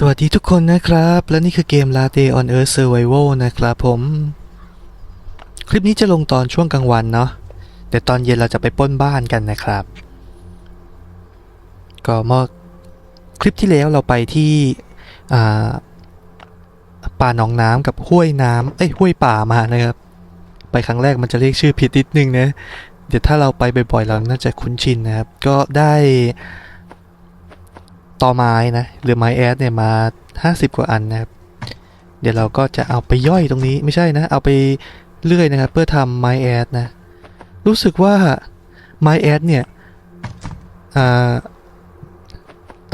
สวัสดีทุกคนนะครับ และนี่คือเกม Latte on Earth Survival นะครับผม คลิปนี้จะลงตอนช่วงกลางวันเนาะแต่ตอนเย็นเราจะไปป้นบ้านกันนะครับ ก็เมื่อคลิปที่แล้วเราไปที่ป่าหนองน้ำกับห้วยน้ำเอ้ยห้วยป่ามานะครับ ไปครั้งแรกมันจะเรียกชื่อผิดนิดนึงนะ เดี๋ยวถ้าเราไปบ่อยๆเราน่าจะคุ้นชินนะครับ ก็ได้ ตอไม้นะหรือไม้แอดเนี่ยมา 50 กว่าอันนะครับ เดี๋ยวเราก็จะเอาไปย่อยตรงนี้ไม่ใช่นะ เอาไปเลื่อยนะครับ เพื่อทำไม้แอดนะ รู้สึกว่าไม้แอดเนี่ย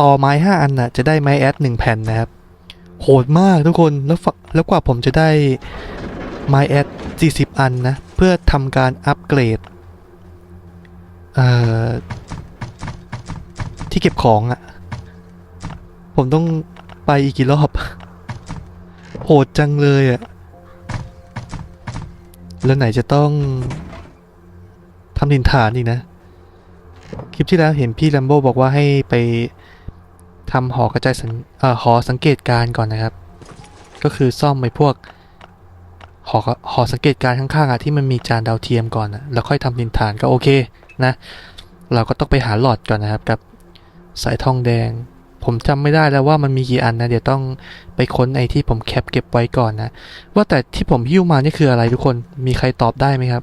ต่อไม้ 5 อันน่ะจะได้ไม้แอด1แผ่นนะครับ โหดมากทุกคนแล้วแล้วกว่าผมจะได้ไม้แอด40 อันนะ เพื่อทำการอัปเกรดที่เก็บของอะ ผมต้องไปอีกกี่รอบ โหดจังเลยอะแล้วไหนจะต้องทำดินฐานอีกนะ คลิปที่แล้วเห็นพี่แลมโบบอกว่าให้ไปทำหอกระจายสังเอ่อหอสังเกตการก่อนนะครับ ก็คือซ่อมไอ้พวกหอหอสังเกตการข้างๆอะที่มันมีจานดาวเทียมก่อนอะแล้วค่อยทำดินฐานก็โอเคนะ เราก็ต้องไปหาหลอดก่อนนะครับกับสายทองแดง ผมจำไม่ได้แล้วว่ามันมีกี่อันนะเดี๋ยวต้องไปค้นไอที่ผมแคปเก็บไว้ก่อนนะ ว่าแต่ที่ผมหิ้วมานี่คืออะไรทุกคนมีใครตอบได้ไหมครับ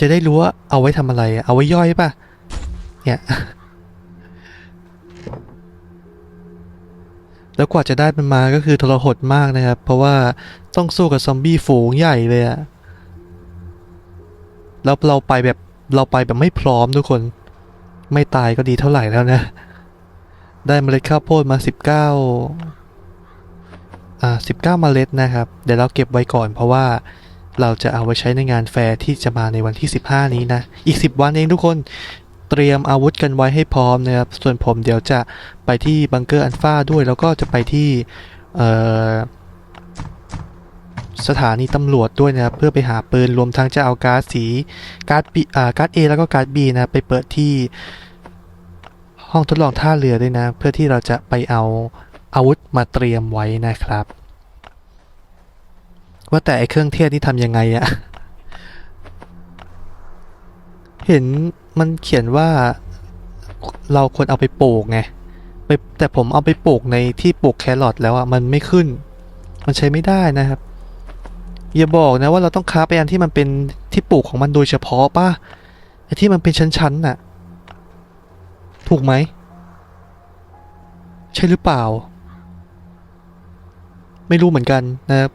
จะได้รู้ว่าเอาไว้ทำอะไรเอาไว้ย่อยป่ะเนี่ยแล้วกว่าจะได้มันมาก็คือทรหดมากนะครับ เพราะว่าต้องสู้กับซอมบี้ฝูงใหญ่เลยอะแล้วเราไปแบบเราไปแบบไม่พร้อมทุกคน ไม่ตายก็ดีเท่าไหร่แล้วนะ ได้เมล็ดข้าวโพดมา 19 อ่า 19 เมล็ดนะครับ เดี๋ยวเราเก็บไว้ก่อนเพราะว่าเราจะเอาไว้ใช้ในงานแฟร์ที่จะมาในวันที่ 15 นี้นะ อีก 10 วันเองทุกคน เตรียมอาวุธกันไว้ให้พร้อมนะครับ ส่วนผมเดี๋ยวจะไปที่บังเกอร์อันฟ้าด้วย แล้วก็จะไปที่ เอ่อ สถานีตำรวจด้วยนะครับเพื่อไปหาปืนรวมทั้งจะเอาการ์ดสีการ์ดบีอ่าการ์ด A แล้วก็การ์ด B นะไปเปิดที่ห้องทดลองท่าเรือด้วยนะ เพื่อที่เราจะไปเอาอาวุธมาเตรียมไว้นะครับ ว่าแต่ไอเครื่องเทศนี่ทำยังไงอะเห็นมันเขียนว่าเราควรเอาไปปลูกไงไปแต่ผมเอาไปปลูกในที่ปลูกแครอทแล้วอะมันไม่ขึ้น มันใช้ไม่ได้นะครับ อย่าบอกนะว่าเราต้องค้าไปอันที่มันเป็นที่ปลูกของมันโดยเฉพาะป่ะไอ้ที่มันเป็นชั้นๆน่ะ ถูกไหม ใช่หรือเปล่า ไม่รู้เหมือนกันนะครับ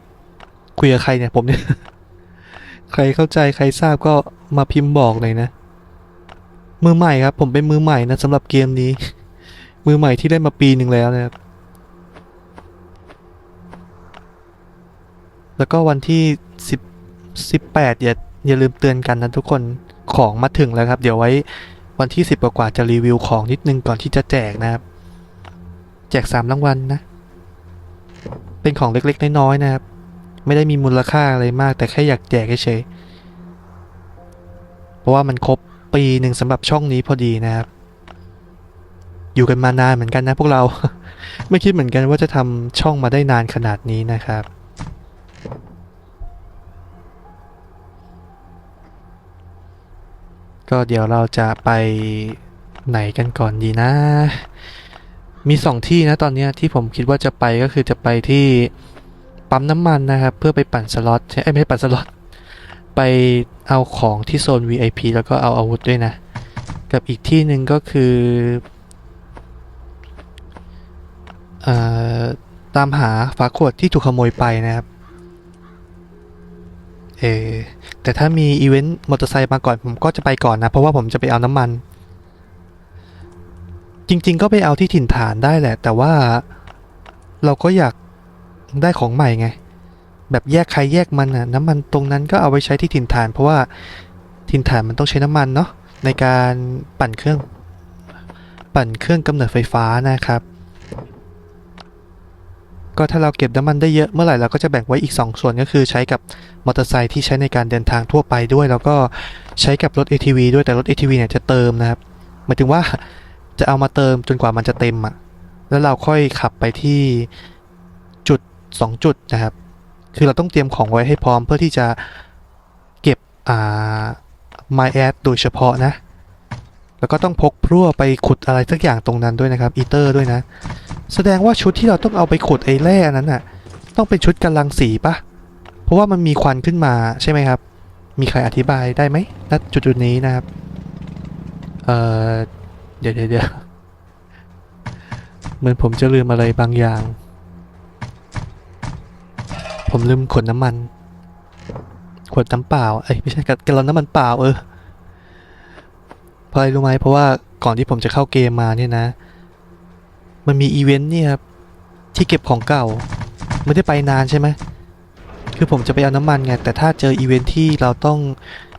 คุยกับใครเนี่ยผมเนี่ย ใครเข้าใจใครทราบก็มาพิมพ์บอกเลยนะ มือใหม่ครับ ผมเป็นมือใหม่นะสำหรับเกมนี้ มือใหม่ที่ได้มาปีหนึ่งแล้วนะครับ แล้วก็วันที่10 18อย่าอย่าลืมเตือนกันนะทุกคนของมาถึงแล้วครับ เดี๋ยวไว้วันที่ 10 กว่าจะรีวิวของนิดนึงก่อนที่จะแจกนะครับ แจก 3 รางวัลนะเป็นของเล็กๆ น้อยๆนะครับ ไม่ได้มีมูลค่าอะไรมาก แต่แค่อยากแจกเฉยๆเพราะว่ามันครบปีหนึ่งสำหรับช่องนี้พอดีนะครับ อยู่กันมานานเหมือนกันนะพวกเรา ไม่คิดเหมือนกันว่าจะทำช่องมาได้นานขนาดนี้นะครับ ก็เดี๋ยวเราจะไปไหนกันก่อนดีนะ มีสองที่นะตอนเนี้ยที่ผมคิดว่าจะไปก็คือจะไปที่ปั๊มน้ำมันนะครับ เพื่อไปปั่นสล็อตใช่เอ้ยไม่ปั่นสล็อตไปเอาของที่โซน VIP แล้วก็เอาอาวุธด้วยนะ กับอีกที่หนึ่งก็คืออตามหาฝาขวดที่ถูกขโมยไปนะครับ เออแต่ถ้ามีอีเวนต์มอเตอร์ไซค์มาก่อนผมก็จะไปก่อนนะ เพราะว่าผมจะไปเอาน้ำมัน จริง ๆ ก็ไปเอาที่ถิ่นฐานได้แหละ แต่ว่าเราก็อยากได้ของใหม่ไง แบบแยกใครแยกมันนะน้ำมันตรงนั้นก็เอาไว้ใช้ที่ถิ่นฐาน เพราะว่าถิ่นฐานมันต้องใช้น้ำมันเนาะในการปั่นเครื่อง ปั่นเครื่องกำเนิดไฟฟ้านะครับ ก็ถ้าเราเก็บน้ำมันได้เยอะเมื่อไหร่เราก็จะแบ่งไว้อีก 2 ส่วนก็คือใช้กับมอเตอร์ไซค์ที่ใช้ในการเดินทางทั่วไปด้วย แล้วก็ใช้กับรถ ATV ด้วยแต่รถ ATV เนี่ยจะเติมนะครับหมายถึงว่าจะเอามาเติมจนกว่ามันจะเต็มอะแล้วเราค่อยขับไปที่จุดสองจุดนะครับ คือเราต้องเตรียมของไว้ให้พร้อมเพื่อที่จะเก็บอ่า My Ad โดยเฉพาะนะ แล้วก็ต้องพกพลั่วไปขุดอะไรสักอย่างตรงนั้นด้วยนะครับอีเตอร์ด้วยนะ แสดงว่าชุดที่เราต้องเอาไปขุดไอ้แร่นั้นน่ะ ต้องเป็นชุดกำลังสีปะเพราะว่ามันมีควันขึ้นมาใช่ไหมครับ มีใครอธิบายได้ไหมณจุดจุดนี้นะครับ เอ่อ เดี๋ยวเดี๋ยวเดี๋ยวเหมือนผมจะลืมอะไรบางอย่าง ผมลืมขวดน้ำมัน ขวดน้ำเปล่า เอ้ยไม่ใช่กะลอนน้ำมันเปล่าเออ ราะอะไรรู้ไหมเพราะว่าก่อนที่ผมจะเข้าเกมมาเนี่ยนะ มันมีอีเวนต์นี่ครับที่เก็บของเก่าไม่ได้ไปนานใช่ไหมคือผมจะไปเอาน้ำมันไงแต่ถ้าเจออีเวนท์ที่เราต้อง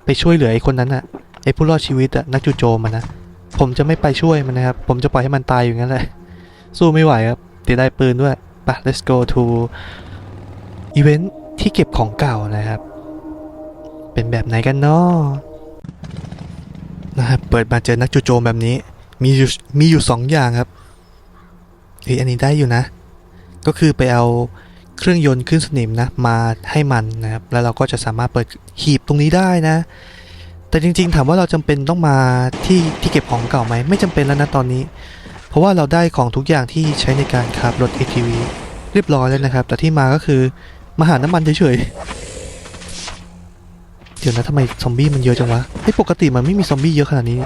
ไปช่วยเหลือไอ้คนนั้นอะไอ้ผู้รอดชีวิตอะนักจู่โจมมันนะผมจะไม่ไปช่วยมันนะครับ ผมจะปล่อยให้มันตายอยู่งั้นแหละสู้ไม่ไหวครับเสียดายปืนด้วยไป let's go to อีเวนท์ที่เก็บของเก่านะครับ เป็นแบบไหนกันเนาะ นะครับเปิดมาเจอนักจู่โจมแบบนี้ มีอยู่มีอยู่สองอย่างครับเฮ้ยอันนี้ได้อยู่นะ ก็คือไปเอาเครื่องยนต์ขึ้นสนิมนะ มาให้มันนะครับ แล้วเราก็จะสามารถเปิดหีบตรงนี้ได้นะ แต่จริง ๆ ถามว่าเราจำเป็นต้องมาที่ที่เก็บของเก่าไหมไม่จำเป็นแล้วนะตอนนี้ เพราะว่าเราได้ของทุกอย่างที่ใช้ในการขับรถ ATV เรียบร้อยแล้วนะครับ แต่ที่มาก็คือมาหาน้ำมันเฉยๆ เดี๋ยวนะทำไมซอมบี้มันเยอะจังวะเฮ้ปกติมันไม่มีซอมบี้เยอะขนาดนี้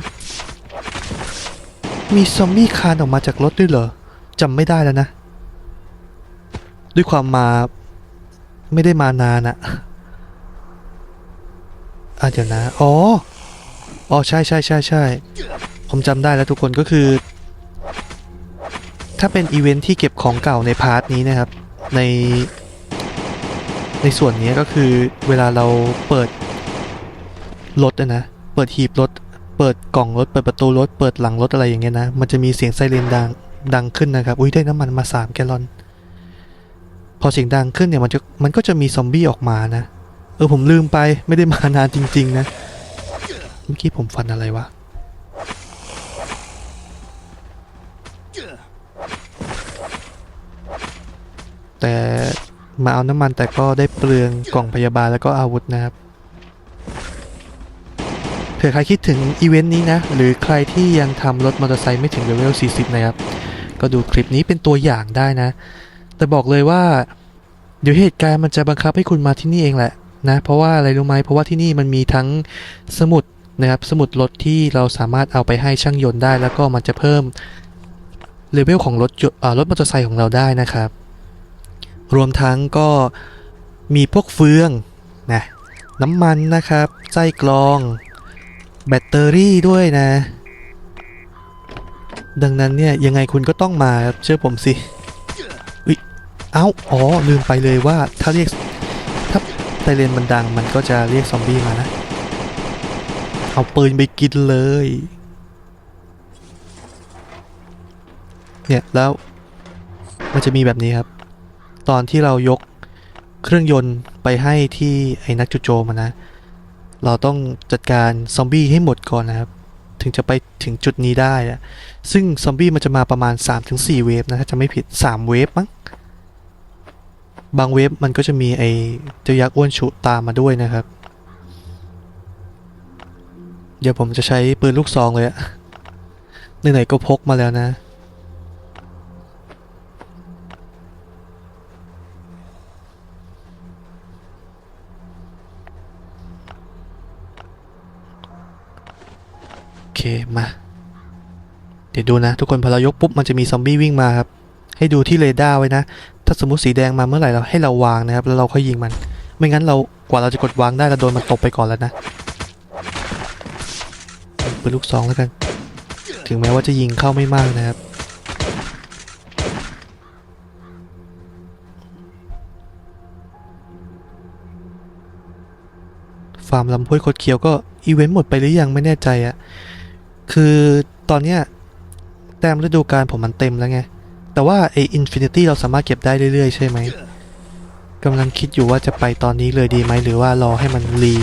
มีซอมบี้คานออกมาจากรถด้วยเหรอจำไม่ได้แล้วนะ ด้วยความมาไม่ได้มานานอะอะเดี๋ยวนะ อ๋อ อ๋อใช่ใช่ใช่ใช่ผมจำได้แล้วทุกคนก็คือ ถ้าเป็นอีเวนท์ที่เก็บของเก่าในพาร์ทนี้นะครับ ใน ในส่วนนี้ก็คือเวลาเราเปิด รถนะ เปิดหีบรถ เปิดกล่องรถ เปิดประตูรถ เปิดหลังรถอะไรอย่างเงี้ยนะ มันจะมีเสียงไซเรนดังดังขึ้นนะครับ อุ้ยได้น้ำมันมาสามแกลลอน พอเสียงดังขึ้นเนี่ยมันจะมันก็จะมีซอมบี้ออกมานะ เออผมลืมไปไม่ได้มานานจริง ๆ นะ เมื่อกี้ผมฟันอะไรวะแต่มาเอาน้ำมันแต่ก็ได้เปลืองกล่องพยาบาลแล้วก็อาวุธนะครับ ผื่อใครคิดถึงอีเวนต์นี้นะ หรือใครที่ยังทำรถมอเตอร์ไซค์ไม่ถึงเลเวล 40 นะครับ ก็ดูคลิปนี้เป็นตัวอย่างได้นะ แต่บอกเลยว่า เดี๋ยวเหตุการณ์มันจะบังคับให้คุณมาที่นี่เองแหละนะ เพราะว่าอะไรรู้ไหมเพราะว่าที่นี่มันมีทั้งสมุดนะครับ สมุดรถที่เราสามารถเอาไปให้ช่างยนต์ได้ แล้วก็มันจะเพิ่มเลเวลของรถรถมอเตอร์ไซค์ของเราได้นะครับ รวมทั้งก็มีพวกเฟืองนะน้ำมันนะครับไส้กรอง แบตเตอรี่ด้วยนะ ดังนั้นเนี่ยยังไงคุณก็ต้องมาเชื่อผมสิอุ๊ยเอ้าอ๋อลืมไปเลยว่าถ้าเรียกถ้าไซเรนมันดังมันก็จะเรียกซอมบี้มานะ เอาปืนไปกินเลย เนี่ยแล้วมันจะมีแบบนี้ครับ ตอนที่เรายกเครื่องยนต์ไปให้ที่ไอ้นักจุโจมนะ เราต้องจัดการซอมบี้ให้หมดก่อนนะครับ ถึงจะไปถึงจุดนี้ได้อะซึ่งซอมบี้มันจะมาประมาณ 3-4 เวฟนะถ้าจะไม่ผิด 3 เวฟมั้งบางเว็บมันก็จะมีไอเจ้ายักษ์อ้วนฉุตามมาด้วยนะครับ เดี๋ยวผมจะใช้ปืนลูกซองเลยอะไหนๆก็พกมาแล้วนะ เค มา เดี๋ยวดูนะ ทุกคนพอเรายกปุ๊บ มันจะมีซอมบี้วิ่งมาครับ ให้ดูที่เรดาร์ไว้นะ ถ้าสมมติสีแดงมาเมื่อไหร่เราให้เราวางนะครับ แล้วเราค่อยยิงมัน ไม่งั้นเรากว่าเราจะกดวางได้เราโดนมันตบไปก่อนแล้วนะปืนลูกซองแล้วกัน ถึงแม้ว่าจะยิงเข้าไม่มากนะครับฟาร์มลำห้วยคดเคี้ยวก็อีเวนต์หมดไปหรือยังไม่แน่ใจอะ คือตอนเนี้ยแต้มฤดูกาลผมมันเต็มแล้วไง แต่ว่าไออินฟินิตี้เราสามารถเก็บได้เรื่อยๆ ใช่ไหมกำลังคิดอยู่ว่าจะไปตอนนี้เลยดีไหมหรือว่ารอให้มันรี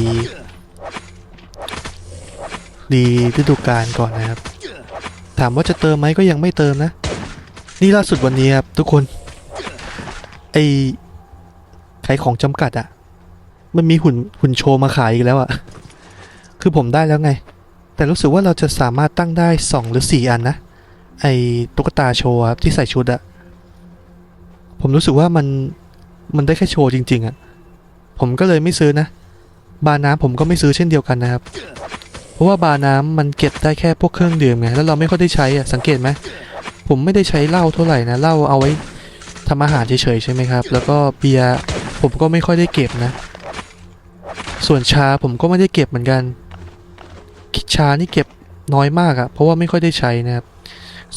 รีฤดูกาลก่อนนะครับ ถามว่าจะเติมไหมก็ยังไม่เติมนะ นี่ล่าสุดวันนี้ครับทุกคนไอขายของจำกัดอะมันมีหุ่นหุ่นโชว์มาขายอีกแล้วอะคือผมได้แล้วไง แต่รู้สึกว่าเราจะสามารถตั้งได้สองหรือสี่อันนะ ไอตุ๊กตาโชว์ครับที่ใส่ชุดอะผมรู้สึกว่ามันมันได้แค่โชว์จริง ๆอะผมก็เลยไม่ซื้อนะ บาร์น้ำผมก็ไม่ซื้อเช่นเดียวกันนะครับ เพราะว่าบาร์น้ำมันเก็บได้แค่พวกเครื่องดื่มไงแล้วเราไม่ค่อยได้ใช้อะสังเกตไหมผมไม่ได้ใช้เหล้าเท่าไหร่นะเหล้าเอาไว้ทำอาหารเฉยๆใช่ไหมครับ แล้วก็เบียร์ผมก็ไม่ค่อยได้เก็บนะ ส่วนชาผมก็ไม่ได้เก็บเหมือนกัน ชานี่เก็บน้อยมากอะเพราะว่าไม่ค่อยได้ใช้นะครับ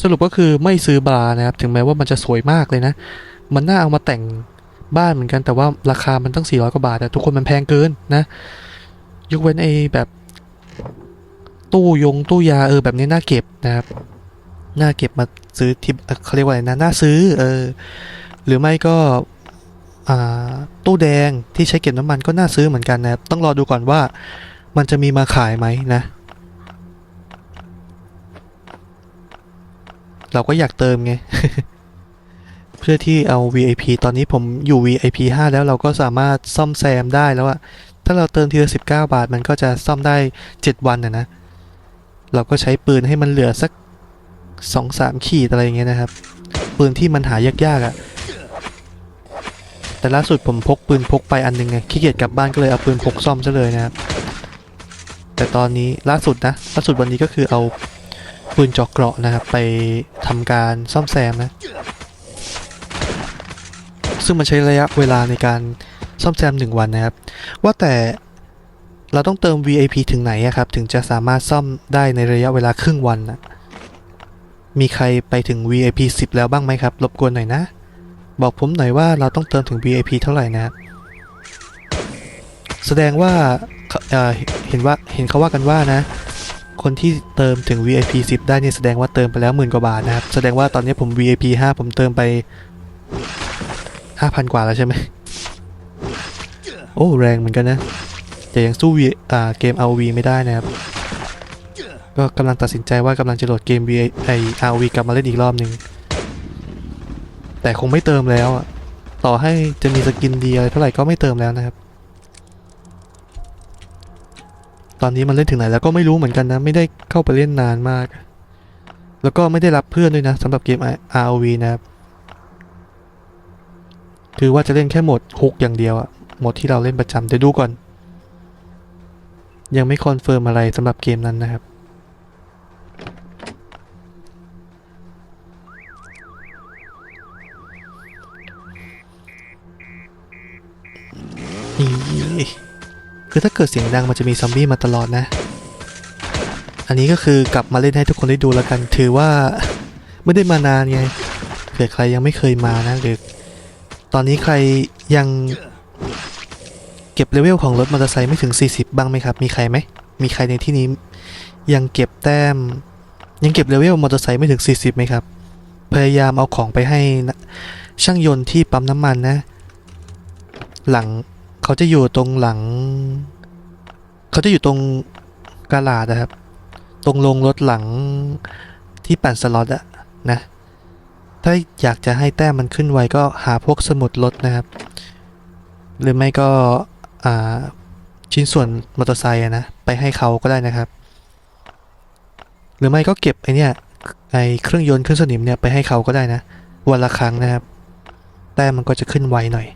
สรุปก็คือไม่ซื้อบาร์นะครับ ถึงแม้ว่ามันจะสวยมากเลยนะ มันน่าเอามาแต่งบ้านเหมือนกันแต่ว่าราคามันตั้ง 400 กว่าบาทแต่ทุกคนมันแพงเกินนะ ยกเว้นไอ้แบบตู้ยงตู้ยาเออแบบนี้น่าเก็บนะครับน่าเก็บมาซื้อที่เขาเรียกว่าอะไรนะน่าซื้อเออหรือไม่ก็ตู้แดงที่ใช้เก็บน้ำมันก็น่าซื้อเหมือนกันนะครับต้องรอดูก่อนว่ามันจะมีมาขายไหมนะ เราก็อยากเติมไง เพื่อที่เอา VIP ตอนนี้ผมอยู่ VIP 5 แล้วเราก็สามารถซ่อมแซมได้แล้วอะถ้าเราเติมทีละ19 บาท มันก็จะซ่อมได้ 7 วันนะนะ เราก็ใช้ปืนให้มันเหลือสัก 2-3 ขีดอะไรอย่างเงี้ยนะครับ ปืนที่มันหายากๆอะแต่ล่าสุดผมพกปืนพกไปอันหนึงไงขี้เกียจกลับบ้านก็เลยเอาปืนพกซ่อมซะเลยนะครับ แต่ตอนนี้ล่าสุดนะ ล่าสุดวันนี้ก็คือเอา ปืนจอกเกราะนะครับ ไปทำการซ่อมแซมนะ ซึ่งมันใช้ระยะเวลาในการซ่อมแซม 1 วันนะครับ ว่าแต่เราต้องเติม VIP ถึงไหนครับ ถึงจะสามารถซ่อมได้ในระยะเวลาครึ่งวันนะมีใครไปถึง VIP 10 แล้วบ้างไหมครับ รบกวนหน่อยนะ บอกผมหน่อยว่าเราต้องเติมถึง VIP เท่าไหร่นะครับแสดงว่าเเห็นว่าเห็นเขาว่ากันว่านะ คนที่เติมถึง VIP 10 ได้เนี่ยแสดงว่าเติมไปแล้วหมื่นกว่าบาทนะครับ แสดงว่าตอนนี้ผม VIP 5 ผมเติมไปห้าพันกว่าแล้วใช่ไหม โอ้ แรงเหมือนกันนะ แต่ยังสู้ V เกม ROV ไม่ได้นะครับ ก็กำลังตัดสินใจว่ากำลังจะโหลดเกม V ไอ ROV กลับมาเล่นอีกรอบหนึ่ง แต่คงไม่เติมแล้วอะต่อให้จะมีสกินดีอะไรเท่าไหร่ก็ไม่เติมแล้วนะครับ ตอนนี้มันเล่นถึงไหนแล้วก็ไม่รู้เหมือนกันนะ ไม่ได้เข้าไปเล่นนานมาก แล้วก็ไม่ได้รับเพื่อนด้วยนะสำหรับเกม ROV นะครับ คือว่าจะเล่นแค่หมดฮุกอย่างเดียวอะหมดที่เราเล่นประจำเดี๋ยวดูก่อน ยังไม่คอนเฟิร์มอะไรสำหรับเกมนั้นนะครับ ถ้าเกิดเสียงดังมันจะมีซอมบี้มาตลอดนะ อันนี้ก็คือกลับมาเล่นให้ทุกคนได้ดูแล้วกัน ถือว่าไม่ได้มานานไงเผื่อใครยังไม่เคยมานะหรือตอนนี้ใครยังเก็บเลเวลของรถมอเตอร์ไซค์ไม่ถึง 40 บ้างไหมครับ มีใครไหม มีใครในที่นี้ยังเก็บแต้ม ยังเก็บเลเวลมอเตอร์ไซค์ไม่ถึง 40ไหมครับ พยายามเอาของไปให้ช่างยนต์ที่ปั๊มน้ำมันนะ หลังเขาจะอยู่ตรงหลัง เขาจะอยู่ตรงกาลาดนะครับ ตรงโรงรถหลังที่ปั่นสล็อตอะนะ ถ้าอยากจะให้แต้มมันขึ้นไวก็หาพวกสมุดรถนะครับ หรือไม่ก็ชิ้นส่วนมอเตอร์ไซค์นะ ไปให้เขาก็ได้นะครับ หรือไม่ก็เก็บไอเนี่ยไอเครื่องยนต์เครื่องสนิมเนี่ยไปให้เขาก็ได้นะ วันละครั้งนะครับ แต้มมันก็จะขึ้นไวหน่อย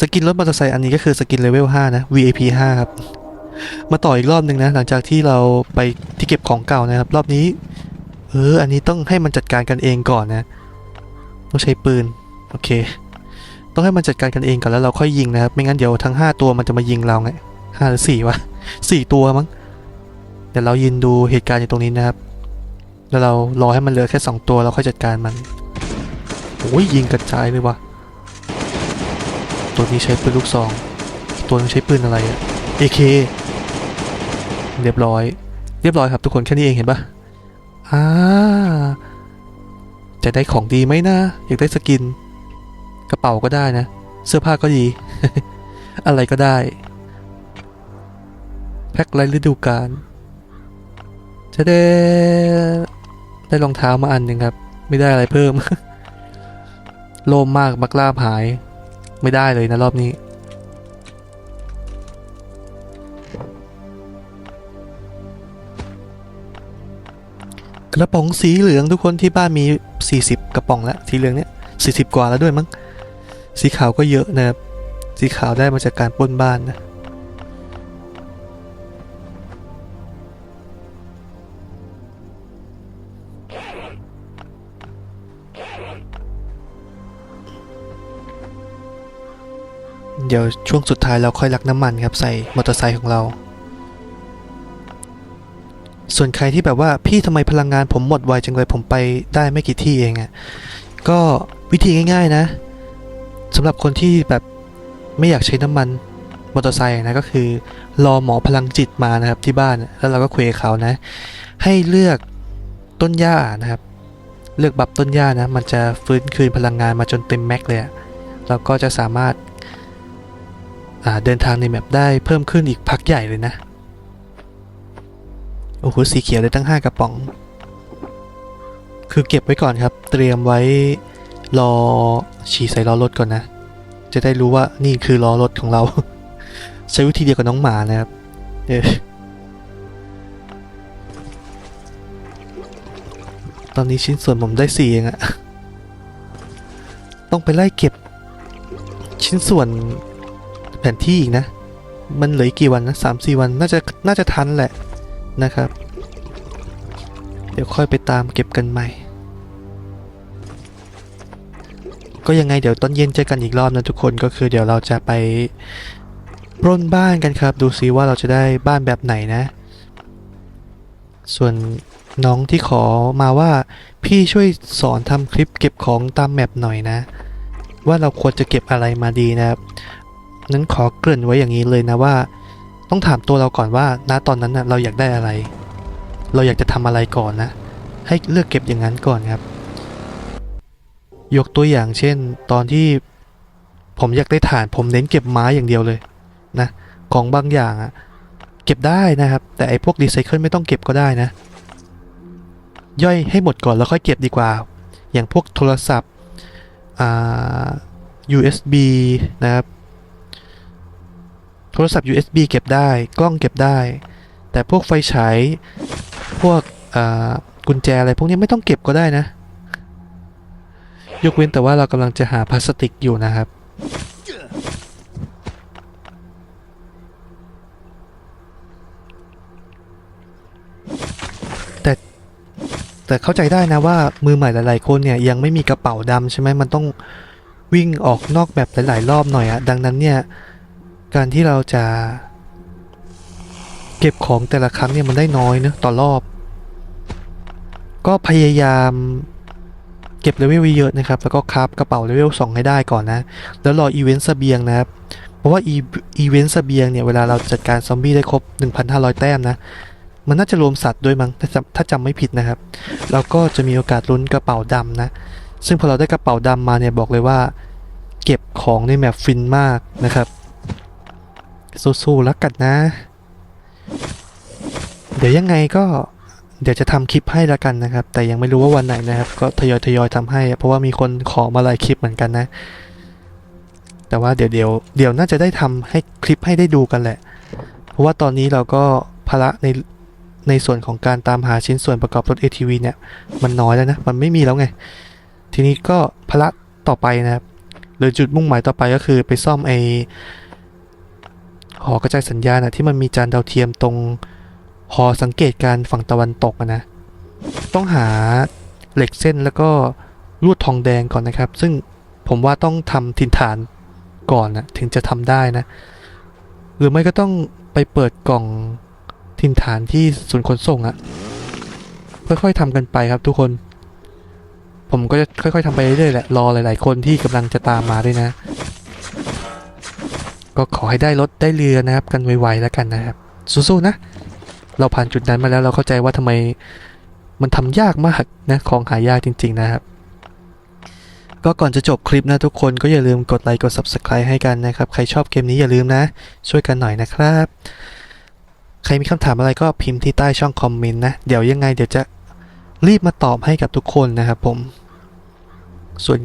สกินรถมอเตอร์ไซค์อันนี้ก็คือสกินเลเวล5นะ VIP 5 ครับ มาต่ออีกรอบหนึ่งนะ หลังจากที่เราไปที่เก็บของเก่านะครับ รอบนี้ เออ อันนี้ต้องให้มันจัดการกันเองก่อนนะ ต้องใช้ปืน โอเค ต้องให้มันจัดการกันเองก่อนแล้วเราค่อยยิงนะครับ ไม่งั้นเดี๋ยวทั้ง 5 ตัวมันจะมายิงเราไงห้าหรือสี่วะสี่ตัวมั้งเดี๋ยวเรายืนดูเหตุการณ์อยู่ตรงนี้นะครับ แล้วเรารอให้มันเหลือแค่2ตัวเราค่อยจัดการมันโอ้ยยิงกระจายเลยวะ ตัวนี้ใช้ปืนลูกซอง ตัวนึงใช้ปืนอะไรอะ AK เรียบร้อย เรียบร้อยครับทุกคนแค่นี้เองเห็นปะอ่าจะได้ของดีไหมนะ อยากได้สกิน กระเป๋าก็ได้นะ เสื้อผ้าก็ดี อะไรก็ได้ แพ็คไรฤดูกาลจะได้ได้รองเท้ามาอันหนึ่งครับ ไม่ได้อะไรเพิ่ม โลมมากบักลาบหาย ไม่ได้เลยนะรอบนี้ กระป๋องสีเหลืองทุกคนที่บ้านมี 40 กระป๋องแล้วสีเหลืองเนี่ย40 กว่าแล้วด้วยมั้งสีขาวก็เยอะนะครับสีขาวได้มาจากการป้นบ้านนะ เดี๋ยวช่วงสุดท้ายเราค่อยลักน้ำมันครับใส่มอเตอร์ไซค์ของเรา ส่วนใครที่แบบว่าพี่ทำไมพลังงานผมหมดไวจังเลยผมไปได้ไม่กี่ที่เองอะ่ะก็วิธีง่าย ๆนะสำหรับคนที่แบบไม่อยากใช้น้ำมันมอเตอร์ไซค์นะก็คือ รอหมอพลังจิตมานะครับที่บ้านแล้วเราก็คุยกับเขานะ ให้เลือกต้นหญ้านะครับ เลือกบับต้นหญ้านะ มันจะฟื้นคืนพลังงานมาจนเต็มแม็กเลยเราก็จะสามารถ เดินทางในแมปได้เพิ่มขึ้นอีกพักใหญ่เลยนะ โอ้โห สีเขียวได้ตั้ง 5 กระป๋อง คือเก็บไว้ก่อนครับ เตรียมไว้รอฉีใส่ล้อรถก่อนนะ จะได้รู้ว่านี่คือล้อรถของเรา ใช้วิธีเดียวกับน้องหมานะครับเออตอนนี้ชิ้นส่วนผมได้สี่เองอะต้องไปไล่เก็บชิ้นส่วน แผนที่อีกนะ มันเหลือกกี่วันนะสามสี่วันน่าจะน่าจะทันแหละนะครับ เดี๋ยวค่อยไปตามเก็บกันใหม่ ก็ยังไงเดี๋ยวตอนเย็นเจอกันอีกรอบนะทุกคนก็คือเดี๋ยวเราจะไปปล้นบ้านกันครับ ดูซิว่าเราจะได้บ้านแบบไหนนะ ส่วนน้องที่ขอมาว่าพี่ช่วยสอนทำคลิปเก็บของตามแมปหน่อยนะ ว่าเราควรจะเก็บอะไรมาดีนะครับ นั้นขอเกริ่นไว้อย่างนี้เลยนะว่า ต้องถามตัวเราก่อนว่า ณตอนนั้นนะเราอยากได้อะไร เราอยากจะทำอะไรก่อนนะ ให้เลือกเก็บอย่างนั้นก่อนครับ ยกตัวอย่างเช่น ตอนที่ผมอยากได้ฐานผมเน้นเก็บไม้อย่างเดียวเลยนะ ของบางอย่างอะเก็บได้นะครับ แต่ไอ้พวกรีไซเคิลไม่ต้องเก็บก็ได้นะ ย่อยให้หมดก่อนแล้วค่อยเก็บดีกว่า อย่างพวกโทรศัพท์อ่า USB นะครับ โทรศัพท์ USB เก็บได้ กล้องเก็บได้ แต่พวกไฟฉายพวกกุญแจอะไรพวกนี้ไม่ต้องเก็บก็ได้นะ ยกเว้นแต่ว่าเรากำลังจะหาพลาสติกอยู่นะครับ แต่แต่เข้าใจได้นะว่ามือใหม่หลายๆคนเนี่ยยังไม่มีกระเป๋าดำใช่ไหมมันต้องวิ่งออกนอกแบบหลาย ๆ รอบหน่อยอะดังนั้นเนี่ย การที่เราจะ เก็บของแต่ละครั้งเนี่ยมันได้น้อยเนะต่อรอบ ก็พยายามเก็บเลเวลไว้เยอะนะครับ แล้วก็คราฟกระเป๋าเลเวล2ให้ได้ก่อนนะ แล้วรออีเวนต์เสบียงนะครับ เพราะว่าอีเวนต์เสบียงเนี่ย เวลาเราจัดการซอมบี้ได้ครบ 1,500 แต้มนะ มันน่าจะรวมสัตว์ด้วยมั้ง ถ้าจำถ้าจำไม่ผิดนะครับเราก็จะมีโอกาสลุ้นกระเป๋าดำนะ ซึ่งพอเราได้กระเป๋าดำมาเนี่ยบอกเลยว่า เก็บของในแมปฟินมากนะครับ สู้ๆแล้วกันนะ เดี๋ยวยังไงก็เดี๋ยวจะทำคลิปให้ละกันนะครับ แต่ยังไม่รู้ว่าวันไหนนะครับ ก็ทยอยทยอยทำให้ เพราะว่ามีคนขอมาหลายคลิปเหมือนกันนะ แต่ว่าเดี๋ยวเดี๋ยวเดี๋ยวน่าจะได้ทำให้คลิปให้ได้ดูกันแหละ เพราะว่าตอนนี้เราก็ภาระในในส่วนของการตามหาชิ้นส่วนประกอบรถ ATV เนี่ย มันน้อยแล้วนะ มันไม่มีแล้วไง ทีนี้ก็ภาระต่อไปนะครับหรือจุดมุ่งหมายต่อไปก็คือไปซ่อมไอ หอกระจายสัญญาณนะที่มันมีจานดาวเทียมตรงหอสังเกตการณ์ฝั่งตะวันตกนะ ต้องหาเหล็กเส้นแล้วก็ลวดทองแดงก่อนนะครับ ซึ่งผมว่าต้องทำถิ่นฐานก่อนนะถึงจะทำได้นะ หรือไม่ก็ต้องไปเปิดกล่องถิ่นฐานที่ศูนย์ขนส่งอะค่อยๆทำกันไปครับทุกคน ผมก็จะค่อย ๆทำไปเรื่อยๆแหละรอหลาย ๆ คนที่กำลังจะตามมาด้วยนะ ก็ขอให้ได้รถได้เรือนะครับ กันไวๆแล้วกันนะครับ สู้ๆนะ เราผ่านจุดนั้นมาแล้วเราเข้าใจว่าทำไมมันทำยากมากนะของหายากจริง ๆ นะครับ ก็ก่อนจะจบคลิปนะทุกคนก็อย่าลืมกดไลค์กด Subscribe ให้กันนะครับ ใครชอบเกมนี้อย่าลืมนะ ช่วยกันหน่อยนะครับ ใครมีคำถามอะไรก็พิมพ์ที่ใต้ช่องคอมเมนต์นะ เดี๋ยวยังไงเดี๋ยวจะรีบมาตอบให้กับทุกคนนะครับผม ส่วน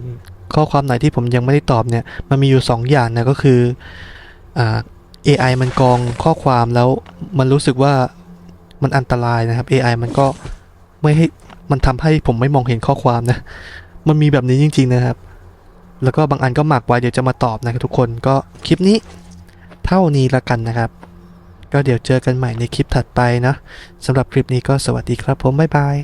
ข้อความไหนที่ผมยังไม่ได้ตอบเนี่ย มันมีอยู่ 2 อย่างนะก็คือ AI มันกรองข้อความแล้วมันรู้สึกว่ามันอันตรายนะครับ AI มันก็ไม่ให้มันทำให้ผมไม่มองเห็นข้อความนะ มันมีแบบนี้จริง ๆนะครับ แล้วก็บางอันก็หมักไว้เดี๋ยวจะมาตอบนะครับทุกคนก็คลิปนี้เท่านี้ละกันนะครับ ก็เดี๋ยวเจอกันใหม่ในคลิปถัดไปนะสำหรับคลิปนี้ก็สวัสดีครับผมบ๊ายบาย